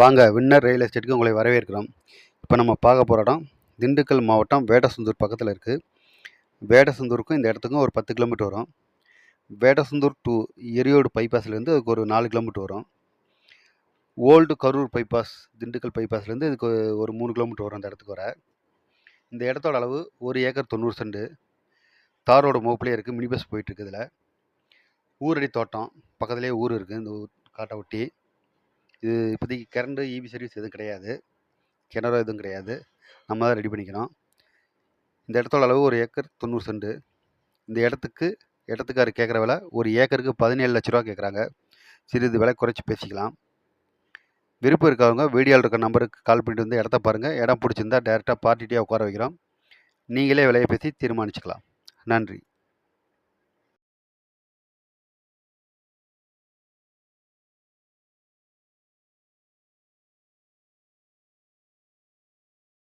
வாங்க winner real எஸ்டேட்டுக்கு உங்களை வரவேற்கிறோம். இப்போ நம்ம பார்க்க போகிற இடம் திண்டுக்கல் மாவட்டம் வேடசந்தூர் பக்கத்தில் இருக்குது வேடசந்தூருக்கும் இந்த இடத்துக்கும் ஒரு பத்து கிலோமீட்டர் வரும். வேடசந்தூர் டு எரியோடு பைபாஸ்லேருந்து அதுக்கு ஒரு நாலு கிலோமீட்டர் வரும். ஓல்டு கரூர் பைபாஸ் திண்டுக்கல் பைபாஸ்லேருந்து இதுக்கு ஒரு மூணு கிலோமீட்டர் வரும் அந்த இடத்துக்கு வர. இந்த இடத்தோட அளவு ஒரு ஏக்கர் தொண்ணூறு சென்ட். தாரோட மோப்பிலே இருக்குது மினி பஸ் போயிட்டுருக்கு இதில். ஊரடி தோட்டம் பக்கத்துலேயே ஊர் இருக்குது இந்த ஊர் காட்டை ஒட்டி. இது இப்போதைக்கு கரண்ட்டு இபி சர்வீஸ் எதுவும் கிடையாது. கிணறு எதுவும் கிடையாது. நம்ம தான் ரெடி பண்ணிக்கணும். இந்த இடத்தோட அளவு ஒரு ஏக்கர் தொண்ணூறு சென்ட். இந்த இடத்துக்கு இடத்துக்காரு கேட்குற விலை ஒரு ஏக்கருக்கு பதினேழு லட்ச ரூபா கேட்குறாங்க. சிறிது விலை குறைச்சி பேசிக்கலாம். விருப்பம் இருக்கவங்க வீடியோவில் இருக்க நம்பருக்கு கால் பண்ணிட்டு வந்து இடத்த பாருங்கள் இடம் பிடிச்சிருந்தா டேரெக்டாக பார்ட்டிகிட்டே உட்கார வைக்கிறோம். நீங்களே விலையை பேசி தீர்மானிச்சுக்கலாம். நன்றி.